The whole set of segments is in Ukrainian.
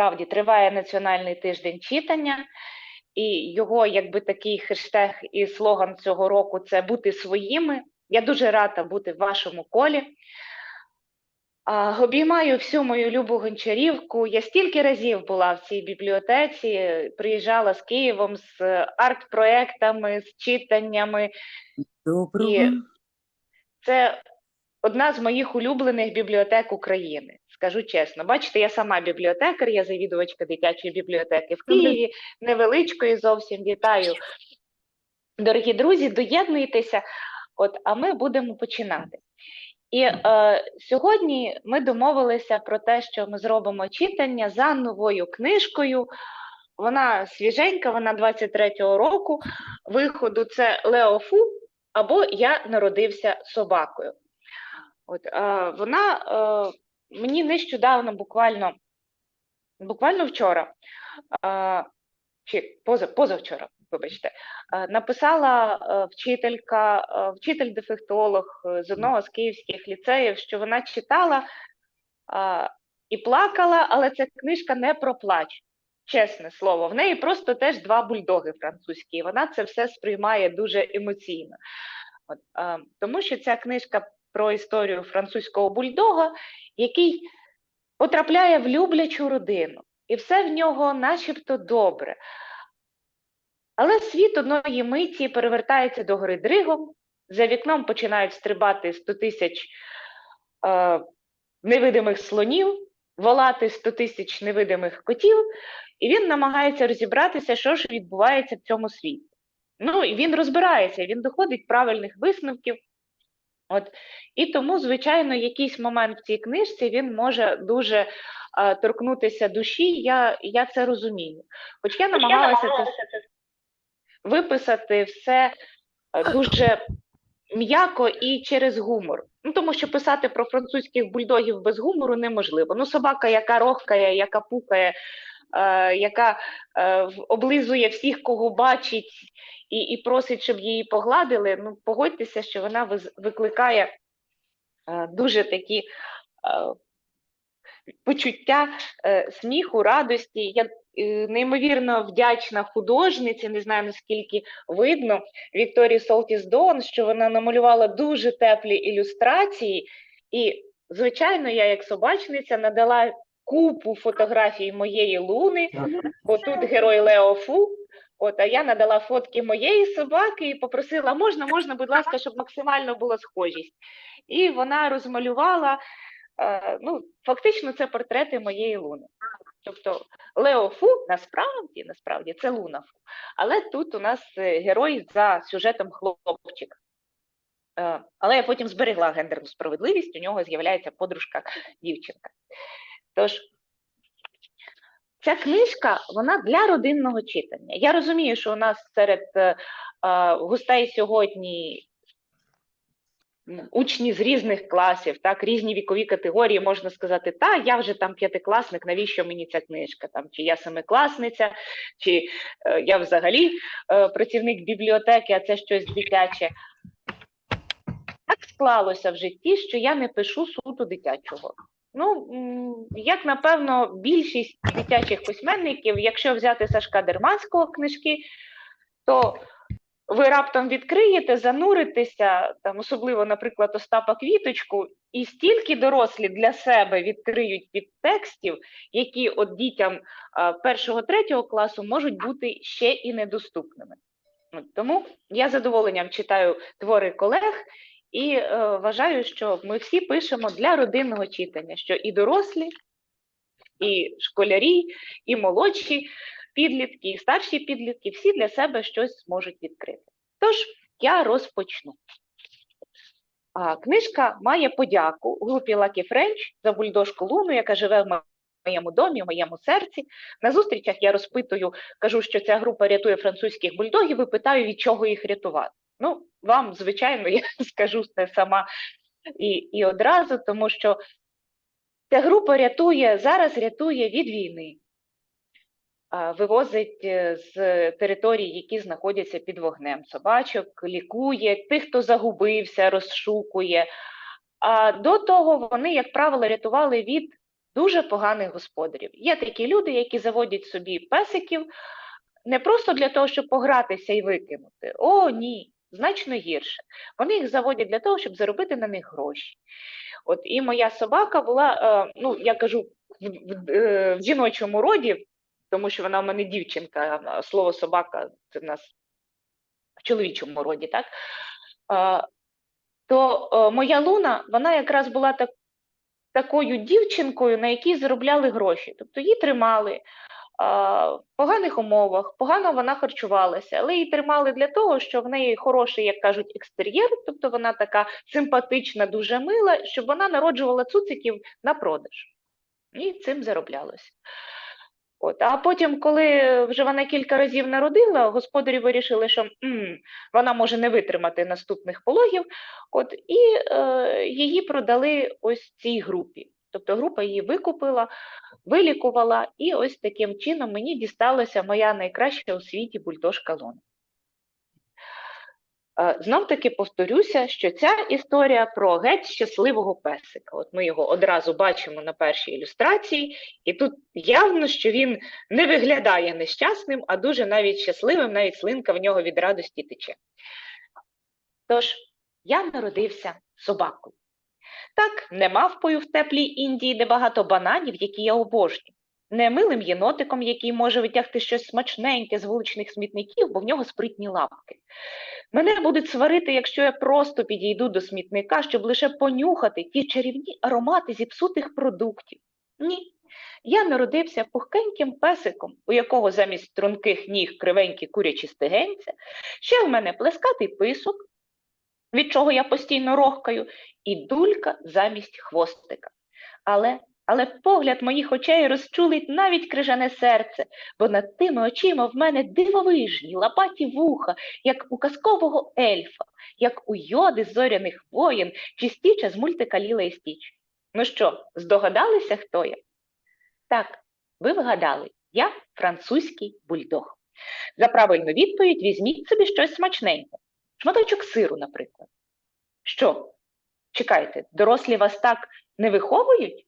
справді триває національний тиждень читання, і його якби такий хештег і слоган цього року це бути своїми. Я дуже рада бути в вашому колі. А, Обіймаю всю мою любу гончарівку. Я стільки разів була в цій бібліотеці, приїжджала з Києвом з арт-проектами, з читаннями. Доброго. І це одна з моїх улюблених бібліотек України. Скажу чесно. Бачите, я сама бібліотекар, я завідувачка дитячої бібліотеки в Києві, невеличкої зовсім вітаю. Дорогі друзі, доєднуйтеся, от, а ми будемо починати. І е, сьогодні ми домовилися про те, що ми зробимо читання за новою книжкою. Вона свіженька, вона 23-го року виходу. Це Лео Фу або Я народився собакою. От, е, вона е, мені нещодавно, буквально, буквально вчора, чи поза, позавчора, вибачте, написала е, вчителька, е, вчитель-дефектолог е, з одного з київських ліцеїв, що вона читала і плакала, але ця книжка не про плач. Чесне слово, в неї просто теж два бульдоги французькі. Вона це все сприймає дуже емоційно. От, е, тому що ця книжка про історію французького бульдога, який потрапляє в люблячу родину, і все в нього начебто добре. Але світ одної миті перевертається до гори дригом, за вікном починають стрибати 100 тисяч е, невидимих слонів, волати 100 тисяч невидимих котів, і він намагається розібратися, що ж відбувається в цьому світі. Ну, і він розбирається, він доходить правильних висновків. От, і тому, звичайно, якийсь момент в цій книжці він може дуже е, торкнутися душі. Я, я це розумію. Хоч я намагалася це виписати все дуже м'яко і через гумор. Ну, тому що писати про французьких бульдогів без гумору неможливо. Ну, собака, яка рохкає, яка пукає, яка е, облизує всіх, кого бачить, і, і просить, щоб її погладили. Ну, погодьтеся, що вона викликає е, дуже такі е, почуття е, сміху, радості. Я е, неймовірно вдячна художниці, не знаю наскільки видно, Вікторії Солтіс Дон, що вона намалювала дуже теплі ілюстрації. І, звичайно, я, як собачниця, надала купу фотографій моєї луни, бо тут герой Лео Фу. От, а я надала фотки моєї собаки і попросила, можна, можна, будь ласка, щоб максимально була схожість. І вона розмалювала, е, ну, фактично, це портрети моєї луни. Тобто Лео Фу насправді, насправді це Луна Фу. Але тут у нас е, герой за сюжетом хлопчик. Е, Але я потім зберегла гендерну справедливість, у нього з'являється подружка дівчинка. Тож, ця книжка вона для родинного читання. Я розумію, що у нас серед е, е, гостей сьогодні учні з різних класів, так, різні вікові категорії, можна сказати, та я вже там п'ятикласник, навіщо мені ця книжка? Там, чи я семикласниця, чи е, я взагалі е, працівник бібліотеки, а це щось дитяче. Так склалося в житті, що я не пишу суто дитячого. Ну, як напевно, більшість дитячих письменників, якщо взяти Сашка Дерманського книжки, то ви раптом відкриєте, зануритеся, там, особливо, наприклад, Остапа Квіточку, і стільки дорослі для себе відкриють від текстів, які от дітям першого-третього класу можуть бути ще і недоступними. Тому я задоволенням читаю твори колег і е, вважаю, що ми всі пишемо для родинного читання, що і дорослі, і школярі, і молодші підлітки, і старші підлітки, всі для себе щось зможуть відкрити. Тож я розпочну. А, книжка має подяку групі Lucky French за бульдожку Луну, яка живе в моєму домі, в моєму серці. На зустрічах я розпитую, кажу, що ця група рятує французьких бульдогів і питаю, від чого їх рятувати. Ну, вам, звичайно, я скажу це сама і, і одразу, тому що ця група рятує, зараз рятує від війни, вивозить е, з територій, які знаходяться під вогнем собачок, лікує тих, хто загубився, розшукує. А до того вони, як правило, рятували від дуже поганих господарів. Є такі люди, які заводять собі песиків не просто для того, щоб погратися і викинути. О, ні, значно гірше. Вони їх заводять для того, щоб заробити на них гроші. От і моя собака була, е, ну я кажу, в, в, е, в жіночому роді, тому що вона в мене дівчинка, слово собака це в нас в чоловічому роді, так? Е, то моя луна, вона якраз була так, такою дівчинкою, на якій заробляли гроші. Тобто її тримали в поганих умовах, погано вона харчувалася, але її тримали для того, що в неї хороший, як кажуть, екстер'єр, тобто вона така симпатична, дуже мила, щоб вона народжувала цуциків на продаж. І цим зароблялося. От, а потім, коли вже вона кілька разів народила, господарі вирішили, що м, вона може не витримати наступних пологів, от, і е, її продали ось цій групі. Тобто група її викупила, вилікувала, і ось таким чином мені дісталася моя найкраща у світі бульдожка Лона. Е, Знов таки повторюся, що ця історія про геть щасливого песика. От ми його одразу бачимо на першій ілюстрації, і тут явно, що він не виглядає нещасним, а дуже навіть щасливим, навіть слинка в нього від радості тече. Тож, я народився собакою. Так, не мавпою в теплій Індії, де багато бананів, які я обожнюю. Не милим єнотиком, який може витягти щось смачненьке з вуличних смітників, бо в нього спритні лапки. Мене будуть сварити, якщо я просто підійду до смітника, щоб лише понюхати ті чарівні аромати зіпсутих продуктів. Ні. Я народився пухкеньким песиком, у якого замість струнких ніг кривенькі курячі стегенця, ще в мене плескатий писок, від чого я постійно рохкаю, і дулька замість хвостика. Але але погляд моїх очей розчулить навіть крижане серце, бо над тими очима в мене дивовижні, лапаті вуха, як у казкового ельфа, як у йоди зоряних воїн чи з мультика Ліла і Стіч. Ну що, здогадалися, хто я? Так, ви вгадали, я французький бульдог. За правильну відповідь візьміть собі щось смачненьке, шматочок сиру, наприклад. Що? Чекайте, дорослі вас так не виховують?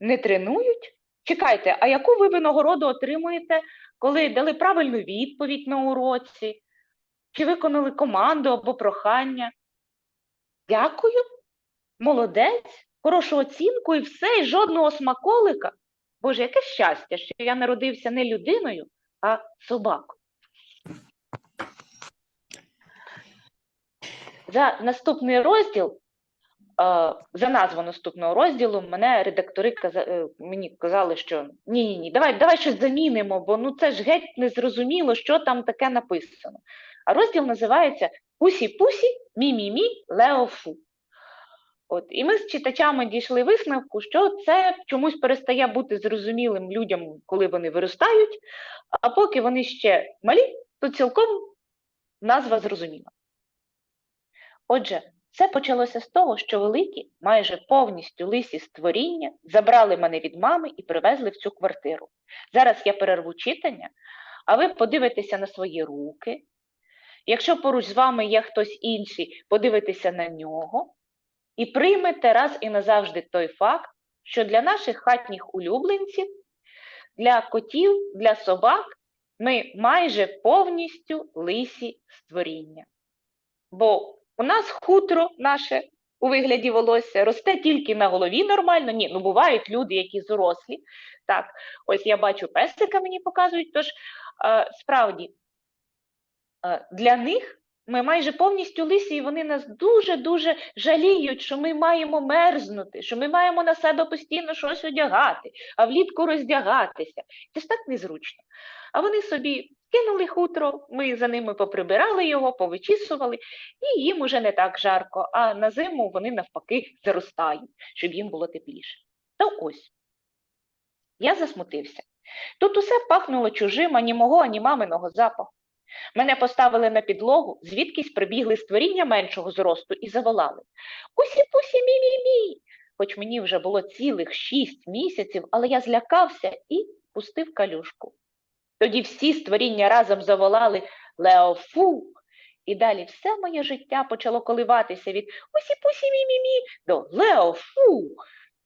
Не тренують? Чекайте, а яку ви винагороду отримуєте, коли дали правильну відповідь на уроці, чи виконали команду або прохання? Дякую, молодець, хорошу оцінку і все, і жодного смаколика. Боже, яке щастя, що я народився не людиною, а собакою. За наступний розділ, е, за назву наступного розділу, мене редактори каза, е, мені казали, що ні, ні, ні, давай, давай щось замінимо, бо ну це ж геть не зрозуміло, що там таке написано. А розділ називається Пусі-пусі, мі-мі-мі, Леофу. От, і ми з читачами дійшли висновку, що це чомусь перестає бути зрозумілим людям, коли вони виростають, а поки вони ще малі, то цілком назва зрозуміла. Отже, все почалося з того, що великі, майже повністю лисі створіння забрали мене від мами і привезли в цю квартиру. Зараз я перерву читання, а ви подивитеся на свої руки. Якщо поруч з вами є хтось інший, подивитися на нього і приймете раз і назавжди той факт, що для наших хатніх улюбленців, для котів, для собак ми майже повністю лисі створіння. Бо у нас хутро наше у вигляді волосся росте тільки на голові нормально. Ні, ну бувають люди, які зрослі. Так, ось я бачу песика, мені показують. Тож е, справді е, для них ми майже повністю лисі, і вони нас дуже-дуже жаліють, що ми маємо мерзнути, що ми маємо на себе постійно щось одягати, а влітку роздягатися. Це ж так незручно. А вони собі кинули хутро, ми за ними поприбирали його, повичісували, і їм уже не так жарко, а на зиму вони навпаки заростають, щоб їм було тепліше. То ось. Я засмутився. Тут усе пахнуло чужим, ані мого, ані маминого запаху. Мене поставили на підлогу, звідкись прибігли створіння меншого зросту і заволали Усі-пусі, мі-мі-мі. Хоч мені вже було цілих шість місяців, але я злякався і пустив калюшку. Тоді всі створіння разом заволали Леофу, і далі все моє життя почало коливатися від усі-пусі мі-мі-мі до Леофу.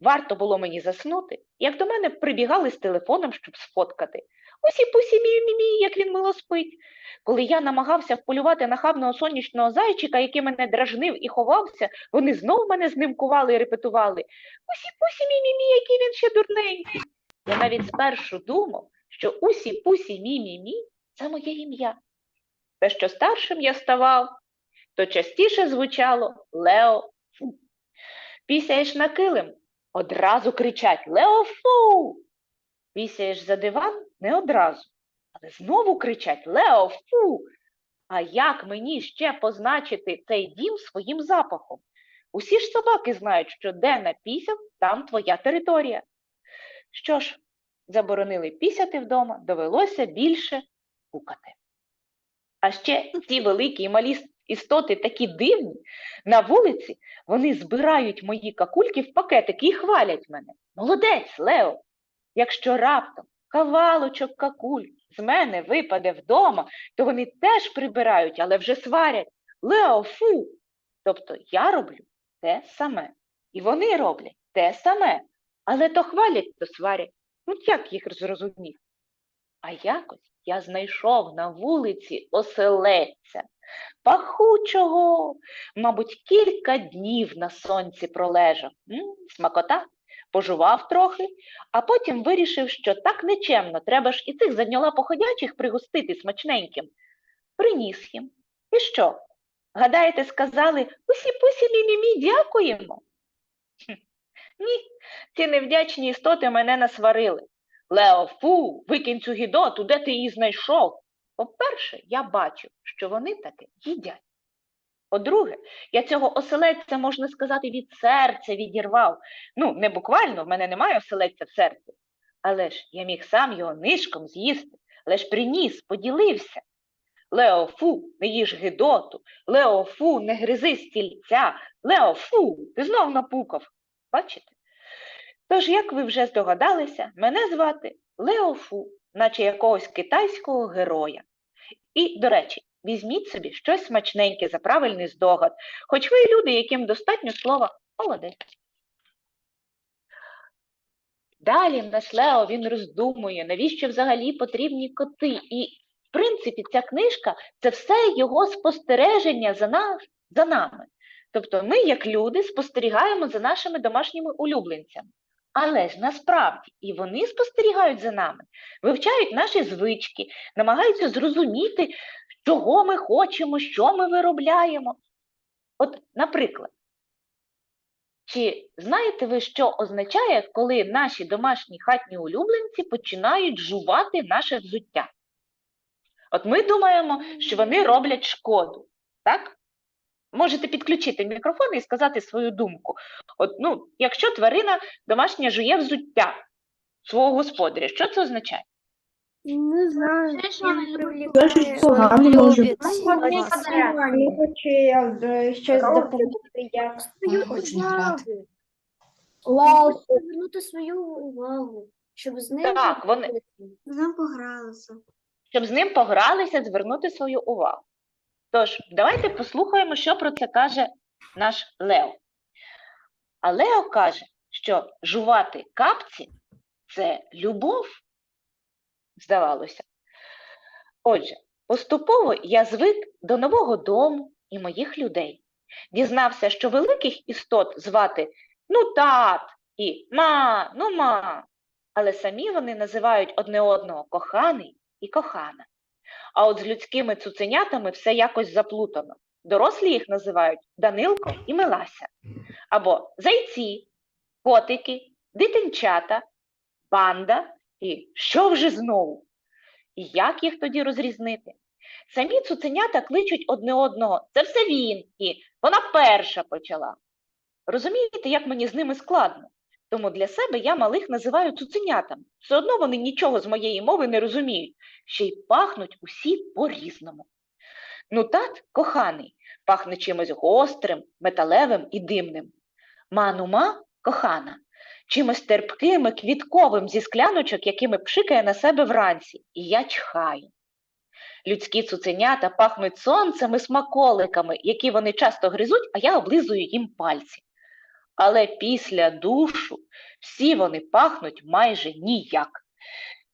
Варто було мені заснути, як до мене прибігали з телефоном, щоб сфоткати. Усі пусі мій мій, як він мило спить. Коли я намагався вполювати нахабного сонячного зайчика, який мене дражнив і ховався, вони знов мене знимкували і репетували. Усі пусі мій мій, мій, який він ще дурненький. Я навіть спершу думав, що усі пусі мій мій мій це моє ім'я. Та що старшим я ставав, то частіше звучало Лео Фу. Пісяєш на килим, одразу кричать Лео Фу. Пісяєш за диван не одразу, але знову кричать Лео Фу. А як мені ще позначити цей дім своїм запахом? Усі ж собаки знають, що де напісяв, там твоя територія. Що ж, заборонили пісяти вдома, довелося більше гукати. А ще ці великі і малі істоти такі дивні, на вулиці вони збирають мої какульки в пакетики і хвалять мене. Молодець, Лео! Якщо раптом кавалочок какуль з мене випаде вдома, то вони теж прибирають, але вже сварять. Лео, фу! Тобто я роблю те саме. І вони роблять те саме. Але то хвалять, то сварять. Ну як їх зрозумів? А якось я знайшов на вулиці оселедця, пахучого, мабуть, кілька днів на сонці пролежав. М, смакота, пожував трохи, а потім вирішив, що так нечемно, треба ж і цих задньолапоходячих пригостити смачненьким. Приніс їм. І що? Гадаєте, сказали усі-пусі мі-мі-мі, дякуємо? Хм, Ні, ці невдячні істоти мене насварили. Лео, фу, викинь цю гідоту, де ти її знайшов? По-перше, я бачу, що вони таки їдять. По-друге, я цього оселедця, можна сказати, від серця відірвав. Ну, не буквально, в мене немає оселедця в серці. Але ж я міг сам його нишком з'їсти, лиш приніс, поділився. Лео, фу, не їж гидоту, Лео, фу, не гризи стільця, Лео, фу, ти знов напукав. Бачите? Тож, як ви вже здогадалися, мене звати Лео Фу, наче якогось китайського героя. І, до речі, візьміть собі щось смачненьке за правильний здогад, хоч ви люди, яким достатньо слова молодець. Далі наш Лео він роздумує, навіщо взагалі потрібні коти. І, в принципі, ця книжка це все його спостереження за, нас, за нами. Тобто ми, як люди, спостерігаємо за нашими домашніми улюбленцями. Але ж насправді і вони спостерігають за нами, вивчають наші звички, намагаються зрозуміти, чого ми хочемо, що ми виробляємо. От, наприклад, чи знаєте ви, що означає, коли наші домашні хатні улюбленці починають жувати наше взуття? От ми думаємо, що вони роблять шкоду, так? Можете підключити мікрофон і сказати свою думку. От, ну, якщо тварина домашня жує взуття свого господаря, що це означає? Не знаю. Привлікає Вони погано може. Не хочу я е, щось допомогти. Я Хочу грати. Звернути свою увагу, щоб з ним Так, вони- Нам погралися. Щоб з ним погралися, звернути свою увагу. Тож, давайте послухаємо, що про це каже наш Лео. А Лео каже, що жувати капці це любов, здавалося. Отже, поступово я звик до нового дому і моїх людей. Дізнався, що великих істот звати ну тат і ма, ну ма. Але самі вони називають одне одного коханий і кохана. А от з людськими цуценятами все якось заплутано. Дорослі їх називають Данилко і Милася. Або зайці, котики, дитинчата, панда і що вже знову? І як їх тоді розрізнити? Самі цуценята кличуть одне одного. Це все він, і вона перша почала. Розумієте, як мені з ними складно? Тому для себе я малих називаю цуценятами. Все одно вони нічого з моєї мови не розуміють, ще й пахнуть усі по-різному. Ну, тат, коханий, пахне чимось гострим, металевим і димним. Манума, кохана, чимось терпким і квітковим зі скляночок, якими пшикає на себе вранці, і я чхаю. Людські цуценята пахнуть сонцем і смаколиками, які вони часто гризуть, а я облизую їм пальці. Але після душу всі вони пахнуть майже ніяк.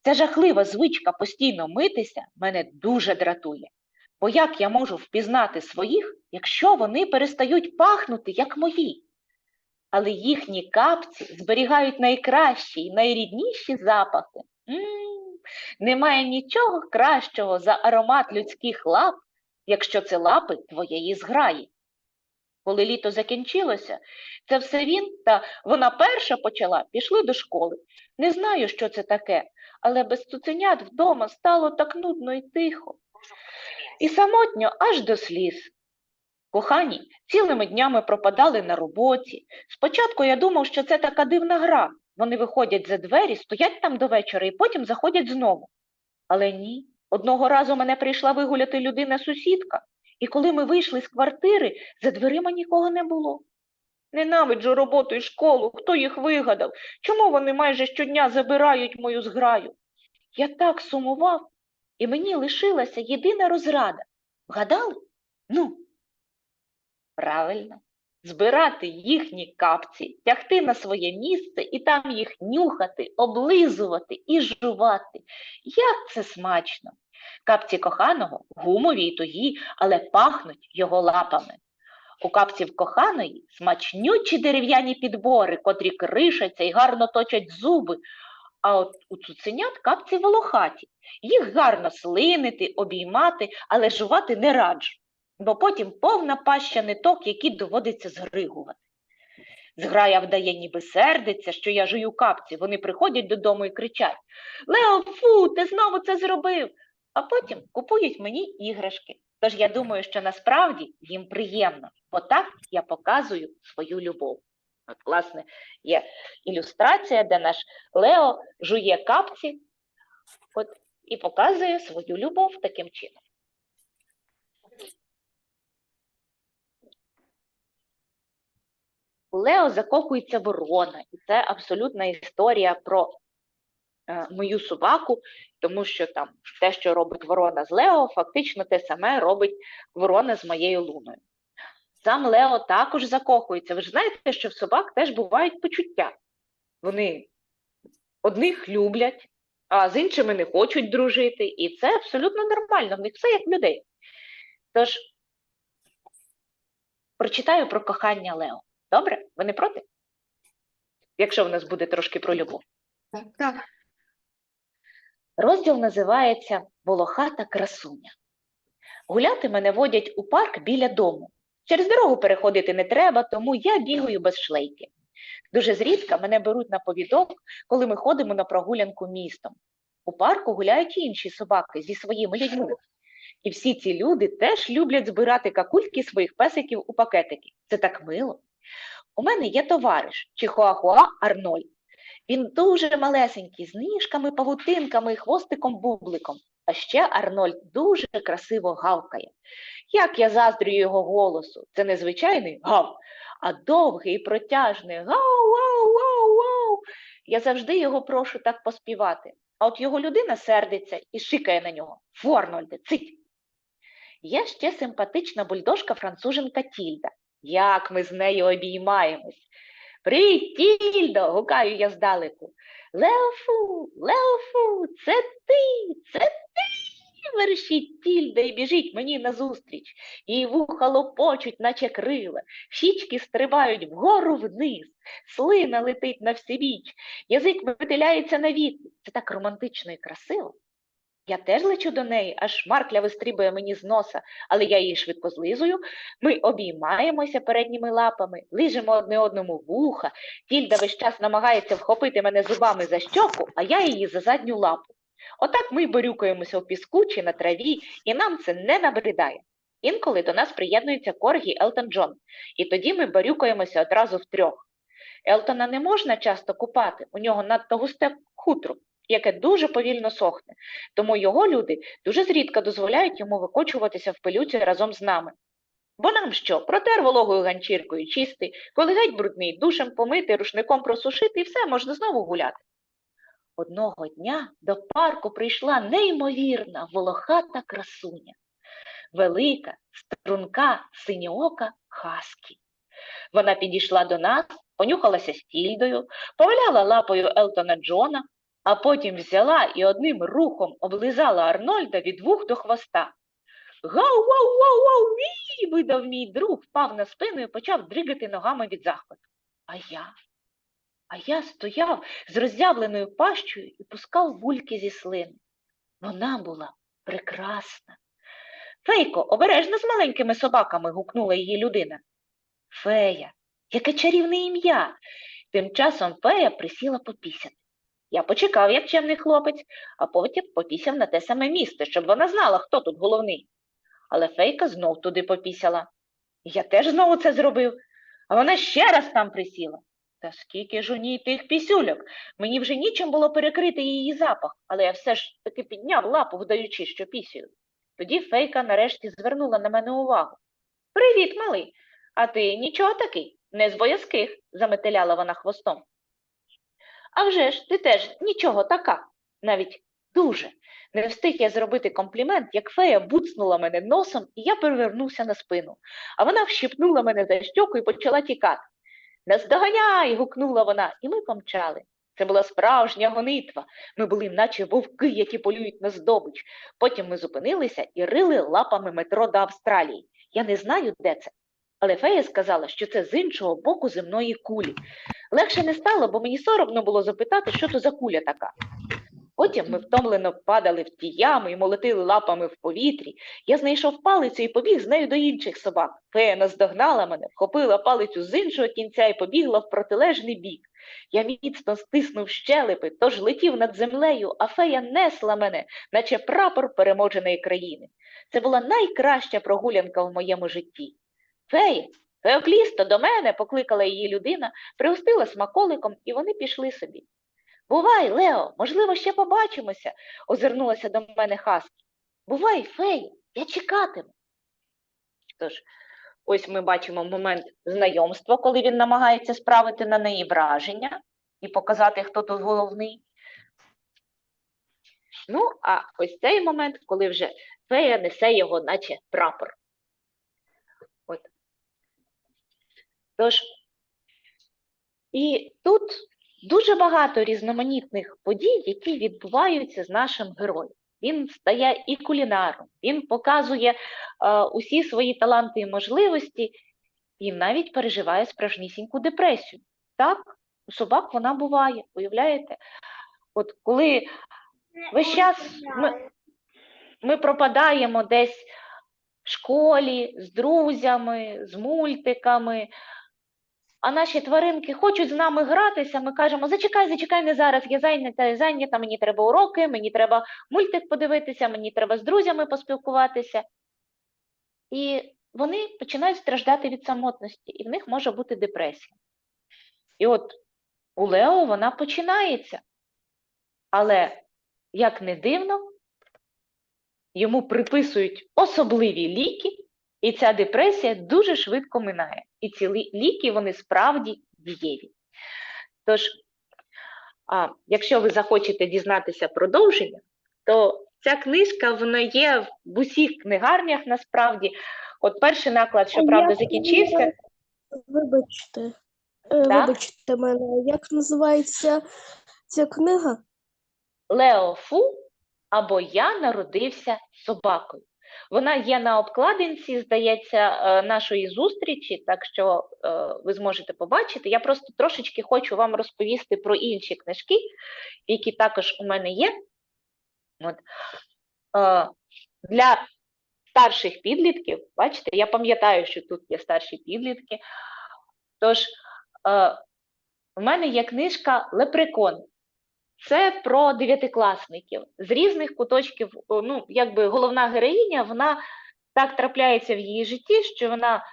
Ця жахлива звичка постійно митися мене дуже дратує. Бо як я можу впізнати своїх, якщо вони перестають пахнути, як мої? Але їхні капці зберігають найкращі і найрідніші запахи. М, Немає нічого кращого за аромат людських лап, якщо це лапи твоєї зграї. Коли літо закінчилося, це все він та вона перша почала, пішли до школи. Не знаю, що це таке, але без цуценят вдома стало так нудно і тихо. І самотньо аж до сліз. Кохані цілими днями пропадали на роботі. Спочатку я думав, що це така дивна гра. Вони виходять за двері, стоять там до вечора і потім заходять знову. Але ні. Одного разу мене прийшла вигуляти людина-сусідка, і коли ми вийшли з квартири, за дверима нікого не було. Ненавиджу роботу і школу, хто їх вигадав? Чому вони майже щодня забирають мою зграю? Я так сумував, і мені лишилася єдина розрада. Вгадали? Ну, правильно, збирати їхні капці, тягти на своє місце і там їх нюхати, облизувати і жувати. Як це смачно! Капці коханого гумові й тугі, але пахнуть його лапами. У капців коханої смачнючі дерев'яні підбори, котрі кришаться і гарно точать зуби, а от у цуценят капці волохаті. Їх гарно слинити, обіймати, але жувати не раджу, бо потім повна паща ниток, які доводиться згригувати. Зграя вдає, ніби сердиться, що я жую капці. Вони приходять додому і кричать Лео, фу, ти знову це зробив. А потім купують мені іграшки. Тож я думаю, що насправді їм приємно, бо так я показую свою любов. От, власне, є ілюстрація, де наш Лео жує капці от, і показує свою любов таким чином. Лео закохується ворона, і це абсолютна історія про мою собаку, тому що там те, що робить ворона з Лео, фактично те саме робить ворона з моєю луною. Сам Лео також закохується. Ви ж знаєте, що в собак теж бувають почуття. Вони одних люблять, а з іншими не хочуть дружити. І це абсолютно нормально, в них все як людей. Тож, прочитаю про кохання Лео. Добре? Ви не проти? Якщо в нас буде трошки про любов. Так. Розділ називається Волохата красуня. Гуляти мене водять у парк біля дому. Через дорогу переходити не треба, тому я бігаю без шлейки. Дуже зрідка мене беруть на повідок, коли ми ходимо на прогулянку містом. У парку гуляють інші собаки зі своїми людьми. І всі ці люди теж люблять збирати какульки своїх песиків у пакетики. Це так мило. У мене є товариш Чихуахуа Арнольд. Він дуже малесенький, з ніжками, павутинками хвостиком-бубликом. А ще Арнольд дуже красиво гавкає. Як я заздрю його голосу, це не звичайний гав, а довгий і протяжний гау-гау-гау-гау. Я завжди його прошу так поспівати. А от його людина сердиться і шикає на нього. Фу, Арнольде, цить! Є ще симпатична бульдожка француженка Тільда. Як ми з нею обіймаємось. Привіт, Тільдо! гукаю я здалеку. Леофу, Леофу, це ти, це ти. верещить Тільда і біжить мені назустріч. Її вуха лопочуть, наче крила, щічки стрибають вгору вниз, слина летить на всебіч, язик виділяється на вітрі. Це так романтично і красиво. Я теж лечу до неї, аж маркля вистрибує мені з носа, але я її швидко злизую. Ми обіймаємося передніми лапами, лижемо одне одному вуха. Тільда весь час намагається вхопити мене зубами за щоку, а я її за задню лапу. Отак ми борюкаємося в піску чи на траві, і нам це не набридає. Інколи до нас приєднується Коргі Елтон Джон, і тоді ми борюкаємося одразу втрьох. Елтона не можна часто купати, у нього надто густе хутро, яке дуже повільно сохне, тому його люди дуже зрідка дозволяють йому викочуватися в пилюці разом з нами. Бо нам що, протер вологою ганчіркою чистий, коли геть брудний, душем помити, рушником просушити і все, можна знову гуляти. Одного дня до парку прийшла неймовірна волохата красуня, велика, струнка, синьоока хаскі. Вона підійшла до нас понюхалася з Тільдою, поваляла лапою Елтона Джона, а потім взяла і одним рухом облизала Арнольда від вух до хвоста. Гау, вау, вау, вау, вій! видав мій друг, впав на спину і почав дригати ногами від захвату. А я? А я стояв з роззявленою пащею і пускав бульки зі слини. Вона була прекрасна. Фейко, обережно з маленькими собаками, гукнула її людина. Фея, яке чарівне ім'я. Тим часом фея присіла попісяти. Я почекав, як чемний хлопець, а потім попісяв на те саме місце, щоб вона знала, хто тут головний. Але фейка знов туди попісяла. Я теж знову це зробив, а вона ще раз там присіла. Та скільки ж у ній тих пісюльок. Мені вже нічим було перекрити її запах, але я все ж таки підняв лапу, вдаючи, що пісюю. Тоді фейка нарешті звернула на мене увагу. Привіт, малий. А ти нічого такий, не з боязких, заметеляла вона хвостом. А вже ж, ти теж нічого така, навіть дуже. Не встиг я зробити комплімент, як фея буцнула мене носом, і я перевернувся на спину. А вона вщипнула мене за щоку і почала тікати. Наздоганяй. гукнула вона, і ми помчали. Це була справжня гонитва. Ми були, наче вовки, які полюють на здобич. Потім ми зупинилися і рили лапами метро до Австралії. Я не знаю, де це. Але фея сказала, що це з іншого боку земної кулі. Легше не стало, бо мені соромно було запитати, що то за куля така. Потім ми втомлено падали в ті ями і молотили лапами в повітрі. Я знайшов палицю і побіг з нею до інших собак. Фея наздогнала мене, вхопила палицю з іншого кінця і побігла в протилежний бік. Я міцно стиснув щелепи, тож летів над землею, а фея несла мене, наче прапор переможеної країни. Це була найкраща прогулянка в моєму житті. Фея, Феоклісто, до мене, покликала її людина, пригостила смаколиком, і вони пішли собі. Бувай, Лео, можливо, ще побачимося, озирнулася до мене Хаскі. Бувай, фея, я чекатиму. Тож, ось ми бачимо момент знайомства, коли він намагається справити на неї враження і показати, хто тут головний. Ну, а ось цей момент, коли вже фея несе його, наче прапор. Тож, і тут дуже багато різноманітних подій, які відбуваються з нашим героєм. Він стає і кулінаром, він показує е, усі свої таланти і можливості, і навіть переживає справжнісіньку депресію. Так, у собак вона буває, уявляєте? От коли весь час ми, ми пропадаємо десь в школі з друзями, з мультиками, а наші тваринки хочуть з нами гратися, ми кажемо, зачекай, зачекай, не зараз, я зайнята, я зайнята, мені треба уроки, мені треба мультик подивитися, мені треба з друзями поспілкуватися. І вони починають страждати від самотності, і в них може бути депресія. І от у Лео вона починається. Але, як не дивно, йому приписують особливі ліки, і ця депресія дуже швидко минає. І ці ліки вони справді дієві. Тож, а, якщо ви захочете дізнатися продовження, то ця книжка вона є в усіх книгарнях насправді. От перший наклад, щоправда, Я закінчився. Вибачте, е, Так? вибачте мене, як називається ця книга? Лео Фу або Я народився собакою. Вона є на обкладинці, здається, е, нашої зустрічі, так що е, ви зможете побачити. Я просто трошечки хочу вам розповісти про інші книжки, які також у мене є. От. Е, Для старших підлітків, бачите, я пам'ятаю, що тут є старші підлітки. Тож, в мене є книжка Лепрекон. Це про дев'ятикласників з різних куточків. Ну, якби головна героїня, вона так трапляється в її житті, що вона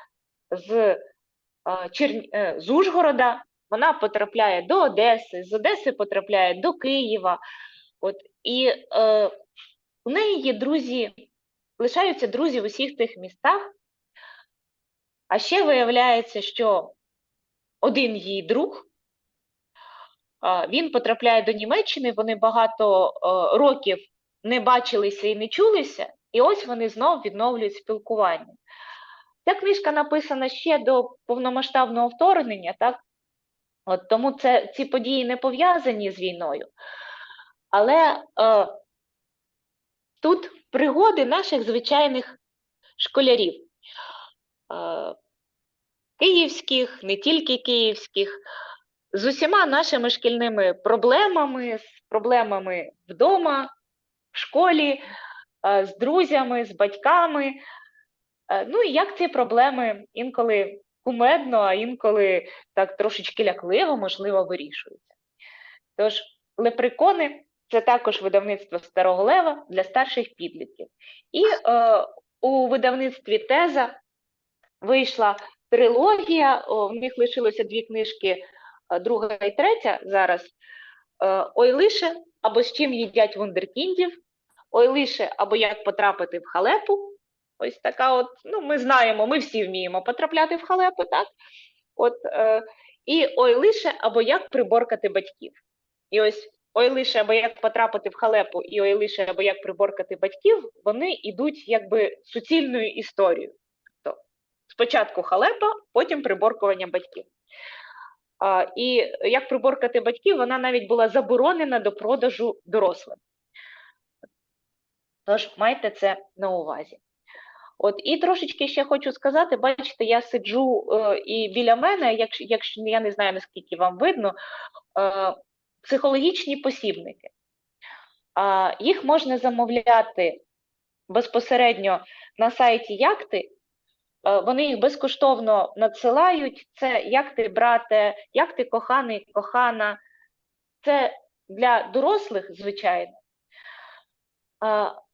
з, е, е, з Ужгорода вона потрапляє до Одеси, з Одеси потрапляє до Києва. От, і е, у неї є друзі, лишаються друзі в усіх тих містах. А ще виявляється, що один її друг Він потрапляє до Німеччини, вони багато років не бачилися і не чулися, і ось вони знов відновлюють спілкування. Ця книжка написана ще до повномасштабного вторгнення, так? От тому це, ці події не пов'язані з війною. Але е, тут пригоди наших звичайних школярів. Е, київських, не тільки київських, з усіма нашими шкільними проблемами, з проблемами вдома, в школі, е, з друзями, з батьками. Е, Ну і як ці проблеми інколи кумедно, а інколи так трошечки лякливо, можливо, вирішуються. Тож, лепрекони це також видавництво Старого Лева для старших підлітків. І е, у видавництві Теза вийшла трилогія, о, в них лишилося дві книжки, друга і третя зараз. Е, Ой лише або з чим їдять вундеркіндів, ой лише або як потрапити в халепу. Ось така от, ну ми знаємо, ми всі вміємо потрапляти в халепу, так? От, е, і ой лише або як приборкати батьків. І ось ой лише або як потрапити в халепу, і ой лише або як приборкати батьків, вони йдуть якби суцільною історією. Тобто спочатку халепа, потім приборкування батьків. І як приборкати батьків, вона навіть була заборонена до продажу дорослим. Тож майте це на увазі. От і трошечки ще хочу сказати: бачите, я сиджу е, і біля мене, якщо, якщо я не знаю наскільки вам видно, е, психологічні посібники. А, їх можна замовляти безпосередньо на сайті Якти. Е, Вони їх безкоштовно надсилають. Це як ти, брате, як ти коханий, кохана. Це для дорослих, звичайно.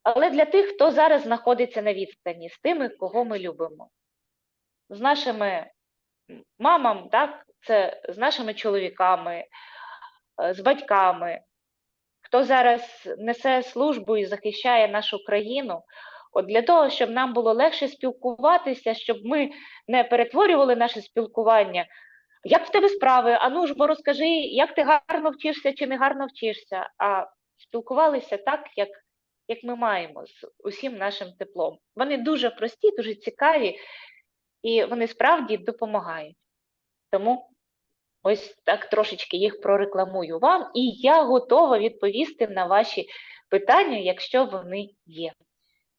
Але для тих, хто зараз знаходиться на відстані, з тими, кого ми любимо. З нашими мамами, так, це з нашими чоловіками, е, з батьками, хто зараз несе службу і захищає нашу країну. От для того, щоб нам було легше спілкуватися, щоб ми не перетворювали наше спілкування. Як в тебе справи? А ну ж бо розкажи, як ти гарно вчишся чи не гарно вчишся, а спілкувалися так, як, як ми маємо з усім нашим теплом. Вони дуже прості, дуже цікаві, і вони справді допомагають. Тому ось так трошечки їх прорекламую вам, і я готова відповісти на ваші питання, якщо вони є.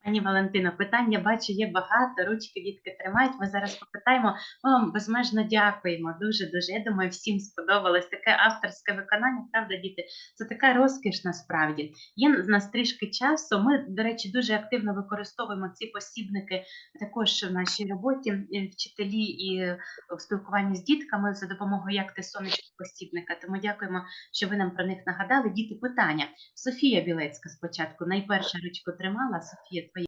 Пані Валентино, питання бачу, є багато, ручки дітки тримають. Ми зараз попитаємо. Ми вам безмежно дякуємо. Дуже дуже. Я думаю, всім сподобалось таке авторське виконання. Правда, діти, це така розкіш насправді. Є в нас трішки часу. Ми, до речі, дуже активно використовуємо ці посібники також в нашій роботі, вчителі і в спілкуванні з дітками за допомогою як ти сонечко посібника. Тому дякуємо, що ви нам про них нагадали. Діти, питання. Софія Білецька спочатку найперше ручку тримала. Софія.